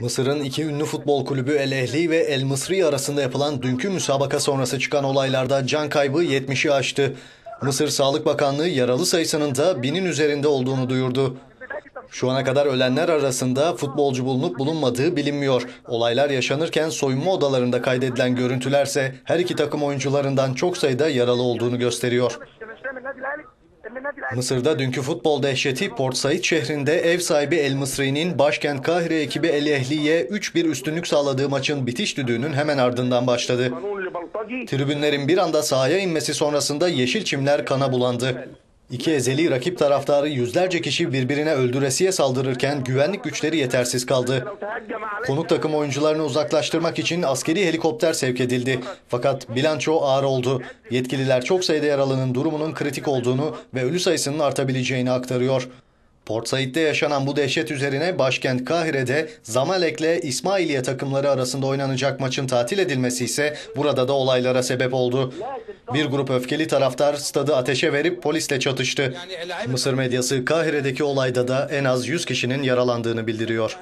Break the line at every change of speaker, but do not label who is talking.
Mısır'ın iki ünlü futbol kulübü El Ehli ve El Mısri arasında yapılan dünkü müsabaka sonrası çıkan olaylarda can kaybı 70'i aştı. Mısır Sağlık Bakanlığı yaralı sayısının da binin üzerinde olduğunu duyurdu. Şu ana kadar ölenler arasında futbolcu bulunup bulunmadığı bilinmiyor. Olaylar yaşanırken soyunma odalarında kaydedilen görüntülerse her iki takım oyuncularından çok sayıda yaralı olduğunu gösteriyor. Mısır'da dünkü futbol dehşeti Port Said şehrinde ev sahibi El Mısri'nin başkent Kahire ekibi El Ehli'ye 3-1 üstünlük sağladığı maçın bitiş düdüğünün hemen ardından başladı. Tribünlerin bir anda sahaya inmesi sonrasında yeşil çimler kana bulandı. İki ezeli rakip taraftarı yüzlerce kişi birbirine öldüresiye saldırırken güvenlik güçleri yetersiz kaldı. Konuk takım oyuncularını uzaklaştırmak için askeri helikopter sevk edildi. Fakat bilanço ağır oldu. Yetkililer çok sayıda yaralının durumunun kritik olduğunu ve ölü sayısının artabileceğini aktarıyor. Port Said'de yaşanan bu dehşet üzerine başkent Kahire'de Zamalek'le İsmailiye takımları arasında oynanacak maçın tatil edilmesi ise burada da olaylara sebep oldu. Bir grup öfkeli taraftar stadı ateşe verip polisle çatıştı. Mısır medyası Kahire'deki olayda da en az 100 kişinin yaralandığını bildiriyor.